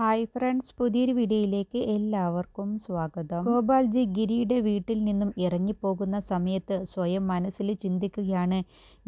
Hi friends പുതിയൊരു വീഡിയോയിലേക്ക് എല്ലാവർക്കും സ്വാഗതം. ഗോപാൽജി ഗിരിയുടെ വീട്ടിൽ നിന്നും ഇറങ്ങിപ്പോകുന്ന സമയത്ത് സ്വയം മനസ്സിൽ ചിന്തിക്കുകയാണ്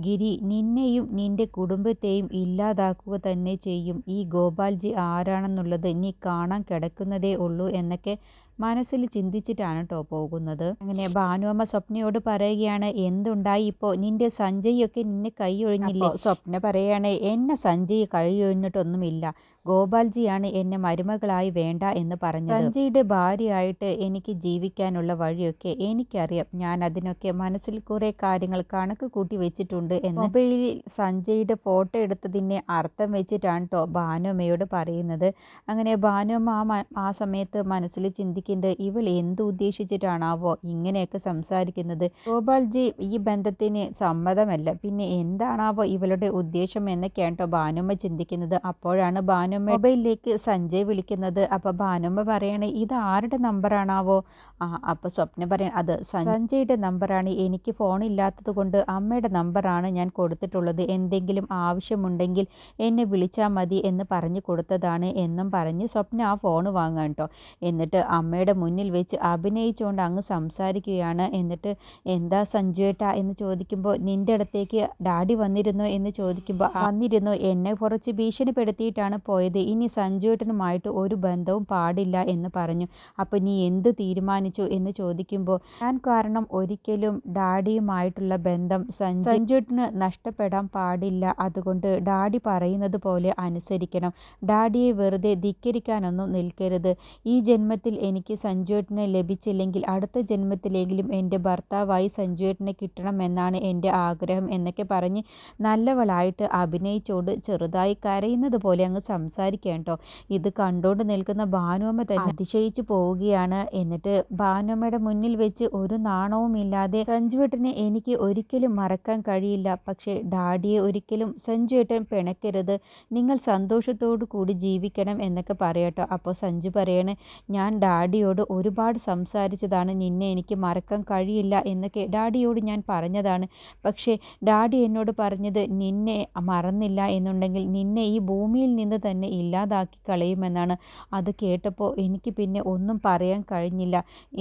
ഗിരി നിന്നെയും നിന്റെ കുടുംബത്തെയും ഇല്ലാതാക്കുക തന്നെ ചെയ്യും. ഈ ഗോപാൽജി ആരാണെന്നുള്ളത് നീ കാണാൻ കിടക്കുന്നതേ ഉള്ളൂ എന്നൊക്കെ മനസ്സിൽ ചിന്തിച്ചിട്ടാണ് കേട്ടോ പോകുന്നത്. അങ്ങനെ ഭാനുവമ്മ സ്വപ്നയോട് പറയുകയാണ് എന്തുണ്ടായി ഇപ്പോൾ നിന്റെ സഞ്ജയൊക്കെ നിന്നെ കൈ ഒഴിഞ്ഞില്ല? സ്വപ്ന പറയുകയാണ് എന്നെ സഞ്ജയ് കൈ ഒഴിഞ്ഞിട്ടൊന്നുമില്ല. ഗോപാൽജിയാണ് എന്നെ മരുമകളായി വേണ്ട എന്ന് പറഞ്ഞത്. സഞ്ജയുടെ ഭാര്യയായിട്ട് എനിക്ക് ജീവിക്കാനുള്ള വഴിയൊക്കെ എനിക്കറിയാം. ഞാൻ അതിനൊക്കെ മനസ്സിൽ കുറെ കാര്യങ്ങൾ കണക്ക് കൂട്ടി വെച്ചിട്ടുണ്ട് എന്ന്. മൊബൈലിൽ സഞ്ജയുടെ ഫോട്ടോ എടുത്തതിനെ അർത്ഥം വെച്ചിട്ടാണ് കേട്ടോ ഭാനുമ്മയോട് പറയുന്നത്. അങ്ങനെ ഭാനുമ്മ ആ ആ സമയത്ത് മനസ്സിൽ ചിന്തിക്കുന്നുണ്ട് ഇവൾ എന്ത് ഉദ്ദേശിച്ചിട്ടാണാവോ ഇങ്ങനെയൊക്കെ സംസാരിക്കുന്നത്. ഗോപാൽജി ഈ ബന്ധത്തിന് സമ്മതമല്ല. പിന്നെ എന്താണാവോ ഇവളുടെ ഉദ്ദേശം എന്നൊക്കെയാണ് കേട്ടോ ഭാനുമ്മ ചിന്തിക്കുന്നത്. അപ്പോഴാണ് ഭാനു ഭാനുമ്മ മൊബൈലിലേക്ക് സഞ്ജയ് വിളിക്കുന്നത്. അപ്പോൾ ഭാനുമ്മ പറയണേ ഇത് ആരുടെ നമ്പറാണാവോ? ആ അപ്പോൾ സ്വപ്ന പറയണ അത് സഞ്ജയുടെ നമ്പറാണ്. എനിക്ക് ഫോൺ ഇല്ലാത്തത് കൊണ്ട് അമ്മയുടെ നമ്പറാണ് ഞാൻ കൊടുത്തിട്ടുള്ളത്. എന്തെങ്കിലും ആവശ്യമുണ്ടെങ്കിൽ എന്നെ വിളിച്ചാൽ മതി എന്ന് പറഞ്ഞു കൊടുത്തതാണ് എന്നും പറഞ്ഞ് സ്വപ്ന ആ ഫോൺ വാങ്ങാൻ കേട്ടോ എന്നിട്ട് അമ്മയുടെ മുന്നിൽ വെച്ച് അഭിനയിച്ചുകൊണ്ട് അങ്ങ് സംസാരിക്കുകയാണ്. എന്നിട്ട് എന്താ സഞ്ജുവേട്ട? എന്ന് ചോദിക്കുമ്പോൾ നിന്റെ അടുത്തേക്ക് ഡാഡി വന്നിരുന്നോ? എന്ന് ചോദിക്കുമ്പോൾ വന്നിരുന്നു. എന്നെ കുറച്ച് ഭീഷണിപ്പെടുത്തിയിട്ടാണ് പോയത്. പോയത്. ഇനി സഞ്ജുവേട്ടനുമായിട്ട് ഒരു ബന്ധവും പാടില്ല എന്ന് പറഞ്ഞു. അപ്പോൾ നീ എന്ത് തീരുമാനിച്ചു എന്ന് ചോദിക്കുമ്പോൾ ഞാൻ കാരണം ഒരിക്കലും ഡാഡിയുമായിട്ടുള്ള ബന്ധം സഞ്ജുവേട്ടന് നഷ്ടപ്പെടാൻ പാടില്ല. അതുകൊണ്ട് ഡാഡി പറയുന്നത് പോലെ അനുസരിക്കണം. ഡാഡിയെ വെറുതെ ധിക്കരിക്കാനൊന്നും നിൽക്കരുത്. ഈ ജന്മത്തിൽ എനിക്ക് സഞ്ജുവേട്ടനെ ലഭിച്ചില്ലെങ്കിൽ അടുത്ത ജന്മത്തിലെങ്കിലും എന്റെ ഭർത്താവായി സഞ്ജുവേട്ടനെ കിട്ടണമെന്നാണ് എന്റെ ആഗ്രഹം എന്നൊക്കെ പറഞ്ഞ് നല്ലവളായിട്ട് അഭിനയിച്ചോട് ചെറുതായി കരയുന്നത് പോലെ അങ്ങ് സംസാരിക്കും സംസാരിക്കുക കേട്ടോ. ഇത് കണ്ടുകൊണ്ട് നിൽക്കുന്ന ഭാനുവമ്മ തന്നെ അതിശയിച്ചു പോവുകയാണ്. എന്നിട്ട് ഭാനുവമ്മയുടെ മുന്നിൽ വെച്ച് ഒരു നാണവും ഇല്ലാതെ സഞ്ജുവേട്ടനെ എനിക്ക് ഒരിക്കലും മറക്കാൻ കഴിയില്ല. പക്ഷേ ഡാഡിയെ ഒരിക്കലും സഞ്ജുവേട്ടൻ പിണക്കരുത്. നിങ്ങൾ സന്തോഷത്തോടു കൂടി ജീവിക്കണം എന്നൊക്കെ പറയട്ടോ അപ്പോൾ സഞ്ജു പറയണേ ഞാൻ ഡാഡിയോട് ഒരുപാട് സംസാരിച്ചതാണ്. നിന്നെ എനിക്ക് മറക്കാൻ കഴിയില്ല എന്നൊക്കെ ഡാഡിയോട് ഞാൻ പറഞ്ഞതാണ്. പക്ഷേ ഡാഡി എന്നോട് പറഞ്ഞത് നിന്നെ മറന്നില്ല എന്നുണ്ടെങ്കിൽ നിന്നെ ഈ ഭൂമിയിൽ നിന്ന് തന്നെ ഇല്ലാതാക്കി കളയുമെന്നാണ്. അത് കേട്ടപ്പോൾ എനിക്ക് പിന്നെ ഒന്നും പറയാൻ കഴിഞ്ഞില്ല.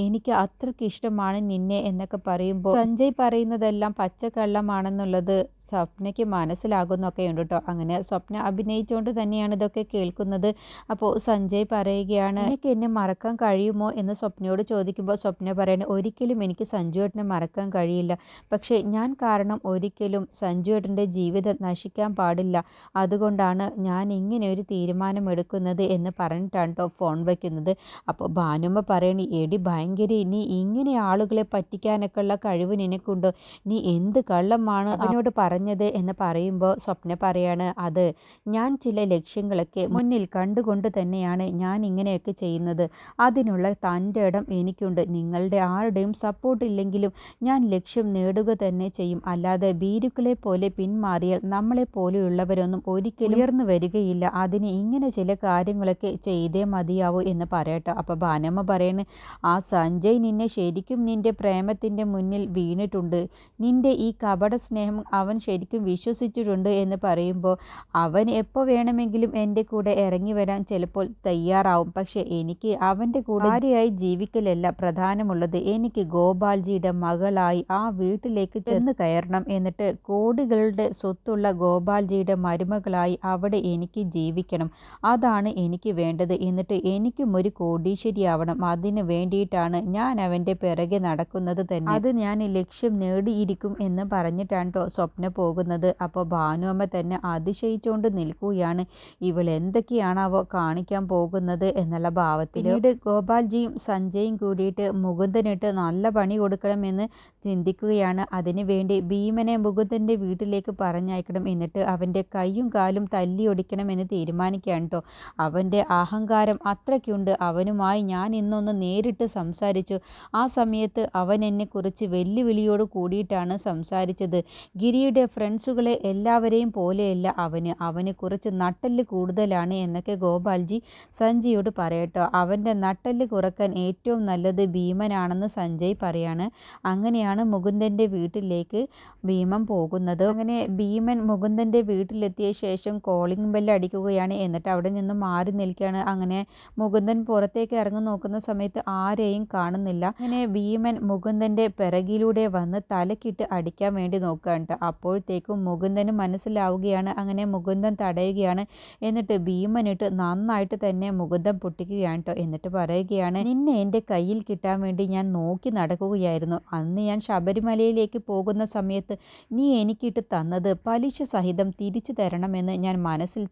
എനിക്ക് അത്രയ്ക്ക് ഇഷ്ടമാണ് നിന്നെ എന്നൊക്കെ പറയുമ്പോൾ സഞ്ജയ് പറയുന്നതെല്ലാം പച്ചക്കള്ളമാണെന്നുള്ളത് സ്വപ്നയ്ക്ക് മനസ്സിലാകുന്നൊക്കെ ഉണ്ട് കേട്ടോ. അങ്ങനെ സ്വപ്ന അഭിനയിച്ചുകൊണ്ട് തന്നെയാണ് ഇതൊക്കെ കേൾക്കുന്നത്. അപ്പോൾ സഞ്ജയ് പറയുകയാണ് എനിക്ക് എന്നെ മറക്കാൻ കഴിയുമോ? എന്ന് സ്വപ്നയോട് ചോദിക്കുമ്പോൾ സ്വപ്ന പറയണേ ഒരിക്കലും എനിക്ക് സഞ്ജുവേട്ടനെ മറക്കാൻ കഴിയില്ല. പക്ഷേ ഞാൻ കാരണം ഒരിക്കലും സഞ്ജുവേട്ടന്റെ ജീവിതം നശിക്കാൻ പാടില്ല. അതുകൊണ്ടാണ് ഞാൻ ഇങ്ങനെ ഒരു തീരുമാനമെടുക്കുന്നത് എന്ന് പറഞ്ഞിട്ടാണ് കേട്ടോ ഫോൺ വയ്ക്കുന്നത് അപ്പോൾ ഭാനുമ്മ പറയണി എടി ഭയങ്കര ഇനി ഇങ്ങനെ ആളുകളെ പറ്റിക്കാനൊക്കെ ഉള്ള കഴിവ് നിനക്കുണ്ടോ? നീ എന്ത് കള്ളമാണ് അവനോട് പറഞ്ഞത്? എന്ന് പറയുമ്പോൾ സ്വപ്ന പറയാണ് അത് ഞാൻ ചില ലക്ഷ്യങ്ങളൊക്കെ മുന്നിൽ കണ്ടുകൊണ്ട് തന്നെയാണ് ഞാൻ ഇങ്ങനെയൊക്കെ ചെയ്യുന്നത്. അതിനുള്ള തന്റെ ഇടം എനിക്കുണ്ട്. നിങ്ങളുടെ ആരുടെയും സപ്പോർട്ട് ഇല്ലെങ്കിലും ഞാൻ ലക്ഷ്യം നേടുക തന്നെ ചെയ്യും. അല്ലാതെ ബീരുക്കളെ പോലെ പിന്മാറിയാൽ നമ്മളെ പോലെയുള്ളവരൊന്നും ഒരിക്കലും ഉയർന്നു വരികയില്ല. അതിന് ഇങ്ങനെ ചില കാര്യങ്ങളൊക്കെ ചെയ്തേ മതിയാവൂ എന്ന് പറയട്ടോ. അപ്പോൾ ഭാനമ്മ പറയണ് ആ സഞ്ജയ് നിന്നെ ശരിക്കും നിന്റെ പ്രേമത്തിന്റെ മുന്നിൽ വീണിട്ടുണ്ട്. നിന്റെ ഈ കപട സ്നേഹം അവൻ ശരിക്കും വിശ്വസിച്ചിട്ടുണ്ട് എന്ന് പറയുമ്പോൾ അവൻ എപ്പോൾ വേണമെങ്കിലും എന്റെ കൂടെ ഇറങ്ങി വരാൻ ചിലപ്പോൾ തയ്യാറാവും. പക്ഷേ എനിക്ക് അവന്റെ കൂടെ ഭാര്യയായി ജീവിക്കലല്ല പ്രധാനമുള്ളത്. എനിക്ക് ഗോപാൽജിയുടെ മകളായി ആ വീട്ടിലേക്ക് ചെന്ന് കയറണം. എന്നിട്ട് കോടികളുടെ സ്വത്തുള്ള ഗോപാൽജിയുടെ മരുമകളായി അവിടെ എനിക്ക് ജീവിക്കണം അതാണ് എനിക്ക് വേണ്ടത്. എന്നിട്ട് എനിക്കും ഒരു കോടീശ്വരിയാവണം അതിന് വേണ്ടിയിട്ടാണ് ഞാൻ അവന്റെ പിറകെ നടക്കുന്നത് തന്നെ. അത് ഞാൻ ലക്ഷ്യം നേടിയിരിക്കും എന്ന് പറഞ്ഞിട്ടാണ് കേട്ടോ സ്വപ്ന പോകുന്നത്. അപ്പോൾ ഭാനുവമ്മ തന്നെ അതിശയിച്ചുകൊണ്ട് നിൽക്കുകയാണ്. ഇവൾ എന്തൊക്കെയാണ് അവ കാണിക്കാൻ പോകുന്നത് എന്നുള്ള ഭാവത്തിൽ. പിന്നീട് ഗോപാൽജിയും സഞ്ജയും കൂടിയിട്ട് മുകുന്ദനിട്ട് നല്ല പണി കൊടുക്കണമെന്ന് ചിന്തിക്കുകയാണ്. അതിനുവേണ്ടി ഭീമനെ മുകുന്ദന്റെ വീട്ടിലേക്ക് പറഞ്ഞയക്കണം. എന്നിട്ട് അവന്റെ കൈയും കാലും തല്ലി ഒടിക്കണമെന്ന് തീരുമാനിക്കുകയാണ് കേട്ടോ അവന്റെ അഹങ്കാരം അത്രയ്ക്കുണ്ട്. അവനുമായി ഞാൻ ഇന്നൊന്ന് നേരിട്ട് സംസാരിച്ചു. ആ സമയത്ത് അവൻ എന്നെക്കുറിച്ച് വെല്ലുവിളിയോട് കൂടിയിട്ടാണ് സംസാരിച്ചത്. ഗിരിയുടെ ഫ്രണ്ട്സുകളെ എല്ലാവരെയും പോലെയല്ല അവന്. അവനെക്കുറിച്ച് കുറച്ച് നട്ടൽ കൂടുതലാണ് എന്നൊക്കെ ഗോപാൽജി സഞ്ജിയോട് പറയട്ടോ. അവന്റെ നട്ടൽ കുറയ്ക്കാൻ ഏറ്റവും നല്ലത് ഭീമനാണെന്ന് സഞ്ജയ് പറയാണ്. അങ്ങനെയാണ് മുകുന്ദന്റെ വീട്ടിലേക്ക് ഭീമൻ പോകുന്നത്. അങ്ങനെ ഭീമൻ മുകുന്ദന്റെ വീട്ടിലെത്തിയ ശേഷം കോളിംഗ് ബെല്ല് അടിക്കുകയാണ്. എന്നിട്ട് അവിടെ നിന്ന് മാറി നിൽക്കുകയാണ്. അങ്ങനെ മുകുന്ദൻ പുറത്തേക്ക് ഇറങ്ങി നോക്കുന്ന സമയത്ത് ആരെയും കാണുന്നില്ല. അങ്ങനെ ഭീമൻ മുകുന്ദന്റെ പിറകിലൂടെ വന്ന് തലക്കിട്ട് അടിക്കാൻ വേണ്ടി നോക്കുകയാണ്. അപ്പോഴത്തേക്കും മുകുന്ദന് മനസ്സിലാവുകയാണ്. അങ്ങനെ മുകുന്ദൻ തടയുകയാണ്. എന്നിട്ട് ഭീമനിട്ട് നന്നായിട്ട് തന്നെ മുകുന്ദം പൊട്ടിക്കുകയാണ് കേട്ടോ എന്നിട്ട് പറയുകയാണ് നിന്നെ എന്റെ കയ്യിൽ കിട്ടാൻ വേണ്ടി ഞാൻ നോക്കി നടക്കുകയായിരുന്നു. അന്ന് ഞാൻ ശബരിമലയിലേക്ക് പോകുന്ന സമയത്ത് നീ എനിക്കിട്ട് തന്നത് പലിശ സഹിതം തിരിച്ചു തരണമെന്ന് ഞാൻ മനസ്സിൽ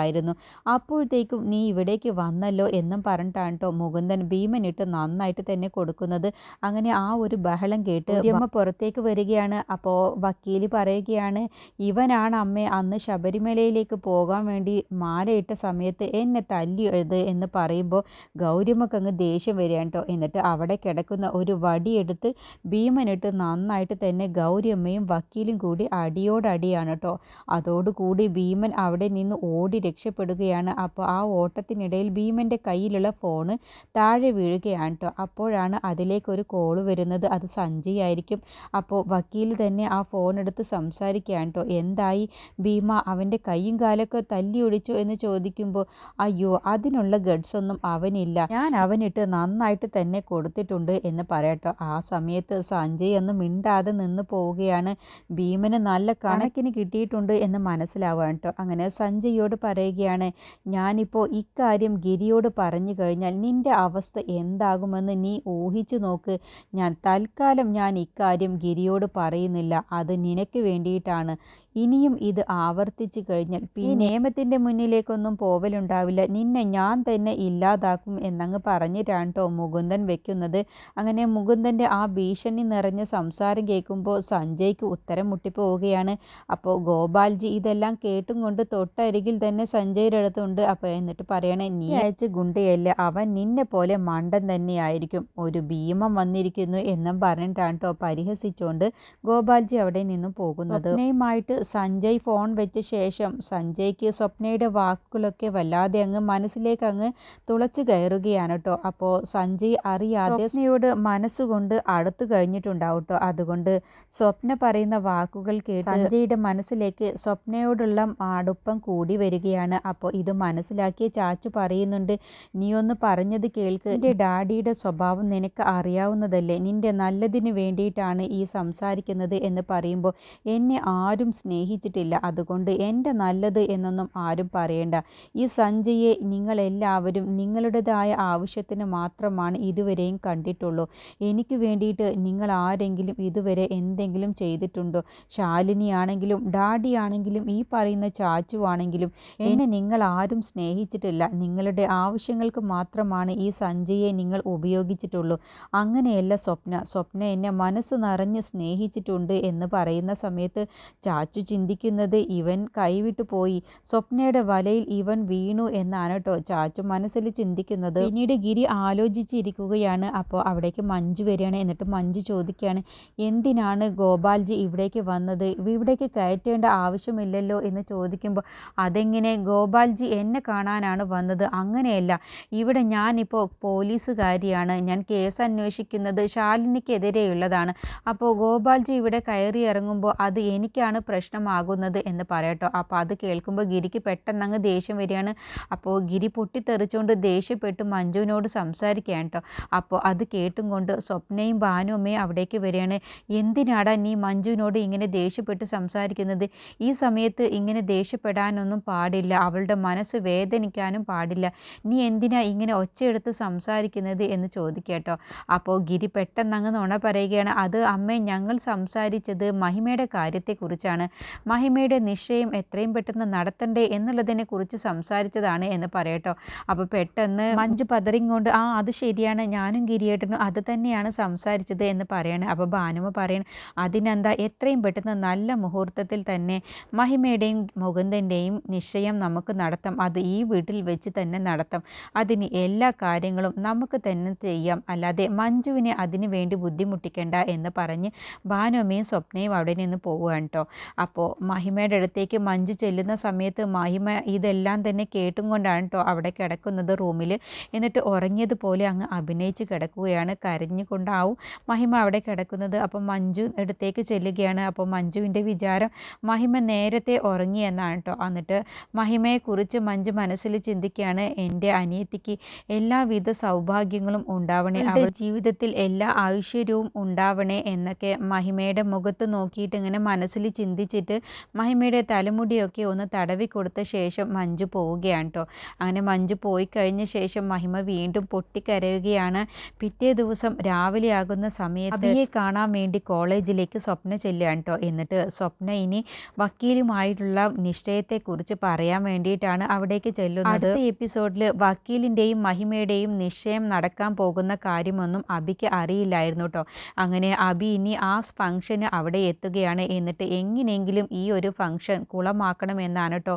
ചിന്തിച്ചതായിരുന്നു അപ്പോഴത്തേക്കും നീ ഇവിടേക്ക് വന്നല്ലോ എന്നും പറഞ്ഞിട്ടാണ് കേട്ടോ മുകുന്ദൻ ഭീമനിട്ട് നന്നായിട്ട് തന്നെ കൊടുക്കുന്നത്. അങ്ങനെ ആ ഒരു ബഹളം കേട്ട് അമ്മ പുറത്തേക്ക് വരികയാണ്. അപ്പോൾ വക്കീൽ പറയുകയാണ് ഇവനാണ് അമ്മേ അന്ന് ശബരിമലയിലേക്ക് പോകാൻ വേണ്ടി മാലയിട്ട സമയത്ത് എന്നെ തല്ലിയത് എന്ന് പറയുമ്പോൾ ഗൗരിയമ്മക്ക് അങ്ങ് ദേഷ്യം വരികയാണ് കേട്ടോ എന്നിട്ട് അവിടെ കിടക്കുന്ന ഒരു വടിയെടുത്ത് ഭീമനിട്ട് നന്നായിട്ട് തന്നെ ഗൗരിയമ്മയും വക്കീലും കൂടി അടിയോടടിയാണ് കേട്ടോ അതോടുകൂടി ഭീമൻ അവിടെ നിന്ന് ഓടി രക്ഷപ്പെടുകയാണ്. അപ്പോൾ ആ ഓട്ടത്തിനിടയിൽ ഭീമന്റെ കയ്യിലുള്ള ഫോണ് താഴെ വീഴുകയാണ് കേട്ടോ അപ്പോഴാണ് അതിലേക്ക് ഒരു കോൾ വരുന്നത്. അത് സഞ്ജയ് ആയിരിക്കും. അപ്പോൾ വക്കീൽ തന്നെ ആ ഫോൺ എടുത്ത് സംസാരിക്കുകയാണ് കേട്ടോ എന്തായി? ഭീമ അവന്റെ കൈയും കാലൊക്കെ തല്ലി ഒടിച്ചു എന്ന് ചോദിക്കുമ്പോൾ അയ്യോ അതിനുള്ള ഗഡ്സ് ഒന്നും അവനില്ല. ഞാൻ അവനിട്ട് നന്നായിട്ട് തന്നെ കൊടുത്തിട്ടുണ്ട് എന്ന് പറയട്ടോ ആ സമയത്ത് സഞ്ജയ് ഒന്ന് മിണ്ടാതെ നിന്ന് പോവുകയാണ്. ഭീമന് നല്ല കണക്കിന് കിട്ടിയിട്ടുണ്ട് എന്ന് മനസ്സിലാവുകയാണ് കേട്ടോ അങ്ങനെ സഞ്ജയോട് പറയുകയാണ് ഞാനിപ്പോൾ ഇക്കാര്യം ഗിരിയോട് പറഞ്ഞു കഴിഞ്ഞാൽ നിന്റെ അവസ്ഥ എന്താകുമെന്ന് നീ ഊഹിച്ചു നോക്ക്. ഞാൻ തൽക്കാലം ഞാൻ ഇക്കാര്യം ഗിരിയോട് പറയുന്നില്ല. അത് നിനക്ക് വേണ്ടിയിട്ടാണ്. ഇനിയും ഇത് ആവർത്തിച്ചു കഴിഞ്ഞാൽ ഈ നിയമത്തിന്റെ മുന്നിലേക്കൊന്നും പോവലുണ്ടാവില്ല. നിന്നെ ഞാൻ തന്നെ ഇല്ലാതാക്കും എന്നങ്ങ് പറഞ്ഞിട്ടാണ് കേട്ടോ മുകുന്ദൻ വെക്കുന്നത്. അങ്ങനെ മുകുന്ദന്റെ ആ ഭീഷണി നിറഞ്ഞ സംസാരം കേൾക്കുമ്പോൾ സഞ്ജയ്ക്ക് ഉത്തരം മുട്ടിപ്പോവുകയാണ്. അപ്പോൾ ഗോപാൽജി ഇതെല്ലാം കേട്ടും കൊണ്ട് തൊട്ടരികിൽ തന്നെ സഞ്ജയുടെ അടുത്തുണ്ട് അപ്പോൾ എന്നിട്ട് പറയണേ നീ അയച്ച ഗുണ്ടയല്ല അവൻ നിന്നെ പോലെ മണ്ടൻ തന്നെയായിരിക്കും. ഒരു ഭീമം വന്നിരിക്കുന്നു എന്നും പറഞ്ഞിട്ടാണ് കേട്ടോ പരിഹസിച്ചുകൊണ്ട് ഗോപാൽജി അവിടെ നിന്നും പോകുന്നത്. സ്വപ്നയുമായിട്ട് സഞ്ജയ് ഫോൺ വെച്ച ശേഷം സഞ്ജയ്ക്ക് സ്വപ്നയുടെ വാക്കുകളൊക്കെ വല്ലാതെ അങ്ങ് മനസ്സിലേക്ക് അങ്ങ് തുളച്ചു കയറുകയാണ് കേട്ടോ അപ്പോൾ സഞ്ജയ് അറിയാതെ സ്വപ്നയോട് മനസ്സുകൊണ്ട് അടുത്തു കഴിഞ്ഞിട്ടുണ്ടാവും കേട്ടോ അതുകൊണ്ട് സ്വപ്ന പറയുന്ന വാക്കുകൾ കേട്ട് സഞ്ജയുടെ മനസ്സിലേക്ക് സ്വപ്നയോടുള്ള അടുപ്പം കൂടി വരികയാണ് അപ്പോൾ ഇത് മനസ്സിലാക്കിയ ചാച്ചു പറയുന്നുണ്ട് നീ ഒന്ന് പറഞ്ഞത് കേൾക്ക്. എന്റെ ഡാഡിയുടെ സ്വഭാവം നിനക്ക് അറിയാവുന്നതല്ലേ. നിന്റെ നല്ലതിന് വേണ്ടിയിട്ടാണ് ഈ സംസാരിക്കുന്നത് എന്ന് പറയുമ്പോൾ എന്നെ ആരും സ്നേഹിച്ചിട്ടില്ല. അതുകൊണ്ട് എന്റെ നല്ലത് എന്നൊന്നും ആരും പറയേണ്ട. ഈ സഞ്ജയെ നിങ്ങളെല്ലാവരും നിങ്ങളുടേതായ ആവശ്യത്തിന് മാത്രമാണ് ഇതുവരെയും കണ്ടിട്ടുള്ളൂ. എനിക്ക് വേണ്ടിയിട്ട് നിങ്ങൾ ആരെങ്കിലും ഇതുവരെ എന്തെങ്കിലും ചെയ്തിട്ടുണ്ടോ? ശാലിനിയാണെങ്കിലും ഡാഡിയാണെങ്കിലും ഈ പറയുന്ന ചാച്ചുവാണെങ്കിലും എന്നെ നിങ്ങൾ ആരും സ്നേഹിച്ചിട്ടില്ല. നിങ്ങളുടെ ആവശ്യങ്ങൾക്ക് മാത്രമാണ് ഈ സഞ്ജയെ നിങ്ങൾ ഉപയോഗിച്ചിട്ടുള്ളൂ. അങ്ങനെയല്ല സ്വപ്ന. സ്വപ്ന എന്നെ മനസ്സ് നിറഞ്ഞ് സ്നേഹിച്ചിട്ടുണ്ട് എന്ന് പറയുന്ന സമയത്ത് ചാച്ചു ചിന്തിക്കുന്നത് ഇവൻ കൈവിട്ടു പോയി. സ്വപ്നയുടെ വലയിൽ ഇവൻ വീണു എന്നാണ് കേട്ടോ ചാച്ചു മനസ്സിൽ ചിന്തിക്കുന്നത്. പിന്നീട് ഗിരി ആലോചിച്ചിരിക്കുകയാണ് അപ്പോൾ അവിടേക്ക് മഞ്ജു വരികയാണ്? എന്നിട്ട് മഞ്ജു ചോദിക്കുകയാണ് എന്തിനാണ് ഗോപാൽജി ഇവിടേക്ക് വന്നത്? ഇവിടേക്ക് കയറ്റേണ്ട ആവശ്യമില്ലല്ലോ? എന്ന് ചോദിക്കുമ്പോൾ അതെങ്ങനെ ഗോപാൽജി എന്നെ കാണാനാണ് വന്നത്. അങ്ങനെയല്ല. ഇവിടെ ഞാനിപ്പോൾ പോലീസുകാരിയാണ്. ഞാൻ കേസ് അന്വേഷിക്കുന്നത് ശാലിനിക്കെതിരെയുള്ളതാണ്. അപ്പോൾ ഗോപാൽജി ഇവിടെ കയറി ഇറങ്ങുമ്പോൾ അത് എനിക്കാണ് പ്രശ്നമാകുന്നത് എന്ന് പറയട്ടോ. അപ്പോൾ അത് കേൾക്കുമ്പോൾ ഗിരിക്ക് പെട്ടെന്ന് അങ്ങ് ദേഷ്യം വരികയാണ്. അപ്പോൾ ഗിരി പൊട്ടിത്തെറിച്ചുകൊണ്ട് ദേഷ്യപ്പെട്ട് മഞ്ജുവിനോട് സംസാരിക്കുകയാണ് കേട്ടോ അപ്പോൾ അത് കേട്ടും കൊണ്ട് സ്വപ്നയും ഭാനു അമ്മയും അവിടേക്ക് വരികയാണ്. എന്തിനാടാ നീ മഞ്ജുവിനോട് ഇങ്ങനെ ദേഷ്യപ്പെട്ട് സംസാരിക്കുന്നത്? ഈ സമയത്ത് ഇങ്ങനെ ദേഷ്യപ്പെടാനൊന്നും പാടില്ല. അവളുടെ മനസ്സ് വേദനിക്കാനും പാടില്ല. നീ എന്തിനാ ഇങ്ങനെ ഒച്ചയെടുത്ത് സംസാരിക്കുന്നത്? എന്ന് ചോദിക്കട്ടോ. അപ്പോൾ ഗിരി പെട്ടെന്ന് അങ്ങ് നുണ പറയുകയാണ്. അത് അമ്മ ഞങ്ങൾ സംസാരിച്ചത് മഹിമയുടെ കാര്യത്തെക്കുറിച്ചാണ്. മഹിമയുടെ നിശ്ചയം എത്രയും പെട്ടെന്ന് നടത്തണ്ടേ എന്നുള്ളതിനെ കുറിച്ച് സംസാരിച്ചതാണ് എന്ന് പറയട്ടോ. അപ്പോൾ പെട്ടെന്ന് മഞ്ജു പതറിങ് കൊണ്ട് ആ അത് ശരിയാണ്. ഞാനും ഗിരിയേട്ടനും അത് തന്നെയാണ് സംസാരിച്ചത് എന്ന് പറയാണ്. അപ്പോൾ ഭാനുമ പറയണം അതിനെന്താ? എത്രയും പെട്ടെന്ന് നല്ല മുഹൂർത്തത്തിൽ തന്നെ മഹിമയുടെയും മുകുന്ദന്റെയും നിശ്ചയം നമുക്ക് നടത്താം. അത് ഈ വീട്ടിൽ വെച്ച് തന്നെ നടത്താം. അതിന് എല്ലാ കാര്യങ്ങളും നമുക്ക് തന്നെ ചെയ്യാം. അല്ലാതെ മഞ്ജുവിനെ അതിന് വേണ്ടി ബുദ്ധിമുട്ടിക്കേണ്ട എന്ന് പറഞ്ഞ് ഭാനുമ്മയും സ്വപ്നയും അവിടെ നിന്ന് പോവുകയാണ് കേട്ടോ. അപ്പോൾ മഹിമയുടെ അടുത്തേക്ക് മഞ്ജു ചെല്ലുന്ന സമയത്ത് മഹിമ ഇതെല്ലാം തന്നെ കേട്ടും കൊണ്ടാണ് കേട്ടോ അവിടെ കിടക്കുന്നത് റൂമിൽ എന്നിട്ട് ഉറങ്ങിയതുപോലെ അങ്ങ് അഭിനയിച്ച് കിടക്കുകയാണ്. കരഞ്ഞുകൊണ്ടാവും മഹിമ അവിടെ കിടക്കുന്നത്. അപ്പോൾ മഞ്ജു അടുത്തേക്ക് ചെല്ലുകയാണ്. അപ്പോൾ മഞ്ജുവിന്റെ വിചാരം മഹിമ നേരത്തെ ഉറങ്ങി എന്നാണ് കേട്ടോ. എന്നിട്ട് മഹിമയെക്കുറിച്ച് മഞ്ജു മനസ്സിൽ ചിന്തിക്കുകയാണ് എന്റെ അനിയത്തിക്ക് എല്ലാവിധ സൗഭാഗ്യങ്ങളും ഉണ്ടാവണേ. അവരുടെ ജീവിതത്തിൽ എല്ലാ ഐശ്വര്യവും ഉണ്ടാവണേ എന്നൊക്കെ മഹിമയുടെ മുഖത്ത് നോക്കിയിട്ട് ഇങ്ങനെ മനസ്സിൽ ചിന്തിച്ചിട്ട് മഹിമയുടെ തലമുടിയൊക്കെ ഒന്ന് തടവി കൊടുത്ത ശേഷം മഞ്ജു പോവുകയാണ് കേട്ടോ അങ്ങനെ മഞ്ജു പോയി കഴിഞ്ഞ ശേഷം മഹിമ വീണ്ടും പൊട്ടിക്കരയുകയാണ്. പിറ്റേ ദിവസം രാവിലെ ആകുന്ന സമയത്ത് അബിയെ കാണാൻ വേണ്ടി കോളേജിലേക്ക് സ്വപ്ന ചെല്ലുകയാണ് കേട്ടോ എന്നിട്ട് സ്വപ്ന ഇനി വക്കീലുമായിട്ടുള്ള നിശ്ചയത്തെക്കുറിച്ച് പറയാൻ വേണ്ടിയിട്ടാണ് അവിടേക്ക് ചെല്ലുന്നത്. അടുത്ത എപ്പിസോഡിൽ വക്കീലിന്റെയും മഹിമയുടെയും നിശ്ചയം നടക്കാൻ പോകുന്ന കാര്യമൊന്നും അബിക്ക് അറിയില്ലായിരുന്നു കേട്ടോ അങ്ങനെ അബി ഇനി ആ ഫംഗ്ഷന് അവിടെ എത്തുകയാണ്. എന്നിട്ട് എങ്ങനെയെങ്കിലും ഈ ഒരു ഫംഗ്ഷൻ കുളമാക്കണമെന്നാണ് കേട്ടോ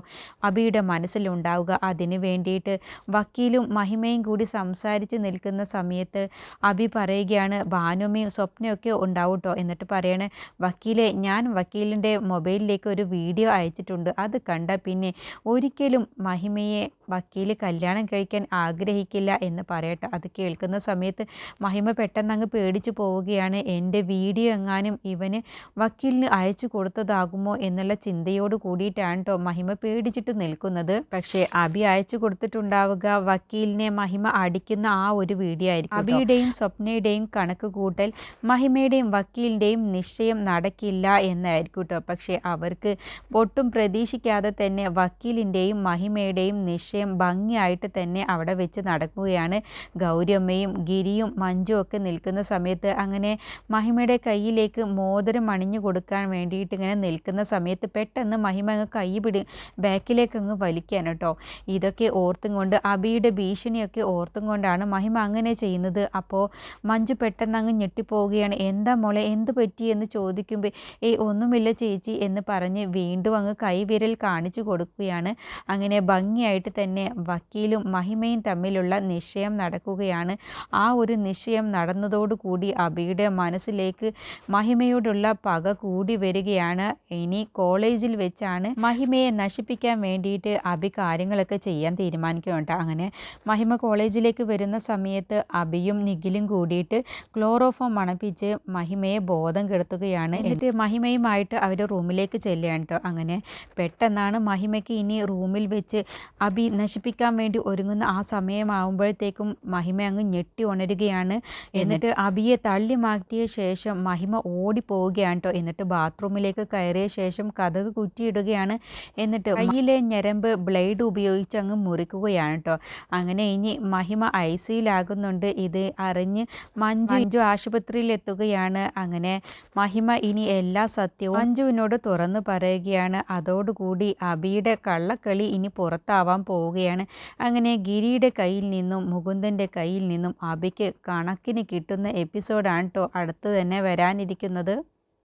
അബിയുടെ മനസ്സിലുണ്ടാവുക അതിന് വേണ്ടിയിട്ട് വക്കീലും മഹിമയും കൂടി സംസാരിച്ച് നിൽക്കുന്ന സമയത്ത് അബി പറയുകയാണ് ഭാനുമയും സ്വപ്നമൊക്കെ ഉണ്ടാവും കേട്ടോ എന്നിട്ട് പറയാണ് വക്കീലെ ഞാൻ വക്കീലിന്റെ മൊബൈലിലേക്ക് ഒരു വീഡിയോ അയച്ചിട്ടുണ്ട്. അത് കണ്ട പിന്നെ ഒരിക്കലും മഹിമയെ വക്കീൽ കല്യാണം കഴിക്കാൻ ആഗ്രഹിക്കില്ല എന്ന് പറയട്ടെ. അത് കേൾക്കുന്ന സമയത്ത് മഹിമ പെട്ടെന്ന് അങ്ങ് പേടിച്ചു പോവുകയാണ്. എന്റെ വീഡിയോ എങ്ങാനും ഇവന് വക്കീലിന് അയച്ചു കൊടുത്തതാകുമോ എന്നുള്ള ചിന്തയോട് കൂടിയിട്ടാണ് കേട്ടോ മഹിമ പേടിച്ചിട്ട് നിൽക്കുന്നത്. പക്ഷേ അബി അയച്ചു കൊടുത്തിട്ടുണ്ടാവുക വക്കീലിനെ മഹിമ അടിക്കുന്ന ആ ഒരു വീഡിയോ ആയിരിക്കും അബിയുടെയും സ്വപ്നയുടെയും കണക്ക് കൂട്ടൽ മഹിമയുടെയും വക്കീലിന്റെയും നിശ്ചയം നടക്കില്ല എന്നായിരിക്കും കേട്ടോ പക്ഷേ അവർക്ക് ഒട്ടും പ്രതീക്ഷിക്കാതെ തന്നെ വക്കീലിന്റെയും മഹിമയുടെയും നിശ്ചയം ഭംഗിയായിട്ട് തന്നെ അവിടെ വെച്ച് നടക്കുകയാണ്. ഗൗരിയമ്മയും ഗിരിയും മഞ്ജുവും ഒക്കെ നിൽക്കുന്ന സമയത്ത് അങ്ങനെ മഹിമയുടെ കയ്യിലേക്ക് മോതിരം അണിഞ്ഞു കൊടുക്കാൻ വേണ്ടിയിട്ട് ഇങ്ങനെ നിൽക്കുന്ന സമയത്ത് പെട്ടെന്ന് മഹിമ അങ്ങ് കൈ പിടി ബാക്കിലേക്ക് അങ്ങ് വലിക്കാൻ കേട്ടോ. ഇതൊക്കെ ഓർത്തും കൊണ്ട് അബിയുടെ ഭീഷണിയൊക്കെ ഓർത്തും കൊണ്ടാണ് മഹിമ അങ്ങനെ ചെയ്യുന്നത്. അപ്പോൾ മഞ്ജു പെട്ടെന്ന് അങ്ങ് ഞെട്ടിപ്പോവുകയാണ്. എന്താ മോളെ എന്ത് പറ്റി? എന്ന് ചോദിക്കുമ്പോൾ ഏയ് ഒന്നുമില്ല ചേച്ചി എന്ന് പറഞ്ഞ് വീണ്ടും അങ്ങ് കൈവിരൽ കാണിച്ചു കൊടുക്കുകയാണ്. അങ്ങനെ ഭംഗിയായിട്ട് തന്നെ വക്കീലും മഹിമയും തമ്മിലുള്ള നിശ്ചയം നടക്കുകയാണ്. ആ ഒരു നിശ്ചയം നടന്നതോടുകൂടി അബിയുടെ മനസ്സിലേക്ക് മഹിമയോടുള്ള പക കൂടി വരികയാണ്. ഇനി കോളേജിൽ വെച്ചാണ് മഹിമയെ നശിപ്പിക്കാൻ വേണ്ടിയിട്ട് അബി കാര്യങ്ങളൊക്കെ ചെയ്യാൻ തീരുമാനിക്കുന്നുണ്ട് അങ്ങനെ മഹിമ കോളേജിലേക്ക് വരുന്ന സമയത്ത് അബിയും നിഖിലും കൂടിയിട്ട് ക്ലോറോഫോം മണപ്പിച്ച് മഹിമയെ ബോധം കെടുത്തുകയാണ്. എന്നിട്ട് മഹിമയുമായിട്ട് അവരുടെ റൂമിലേക്ക് ചെല്ലുകയാണ് കേട്ടോ. അങ്ങനെ പെട്ടെന്നാണ് മഹിമയ്ക്ക് ഇനി റൂമിൽ വെച്ച് അബി നശിപ്പിക്കാൻ വേണ്ടി ഒരുങ്ങുന്ന ആ സമയമാകുമ്പോഴത്തേക്കും മഹിമ അങ്ങ് ഞെട്ടി ഉണരുകയാണ്. എന്നിട്ട് അബിയെ തള്ളി മാറ്റിയ ശേഷം മഹിമ ഓടിപ്പോവുകയാണ് കേട്ടോ എന്നിട്ട് ബാത്റൂമിലേക്ക് കയറിയ ശേഷം കഥക് കുറ്റിയിടുകയാണ്. എന്നിട്ട് കയ്യിലെ ഞരമ്പ് ബ്ലേഡ് ഉപയോഗിച്ച് അങ്ങ് മുറിക്കുകയാണ് കേട്ടോ അങ്ങനെ ഇനി മഹിമ ഐ സിയിലാകുന്നുണ്ട്. ഇത് അറിഞ്ഞ് മഞ്ജു മഞ്ജു ആശുപത്രിയിൽ എത്തുകയാണ് അങ്ങനെ മഹിമ ഇനി എല്ലാ സത്യവും മഞ്ജുവിനോട് തുറന്നു പറയുകയാണ്. അതോടുകൂടി അബിയുടെ കള്ളക്കളി ഇനി പുറത്താവാൻ പോവുകയാണ്. അങ്ങനെ ഗിരിയുടെ കയ്യിൽ നിന്നും മുകുന്ദന്റെ കയ്യിൽ നിന്നും അബിക്ക് കണക്കിന് കിട്ടുന്ന എപ്പിസോഡാണ് കേട്ടോ അടുത്ത് തന്നെ വരാനിരിക്കുന്നത്.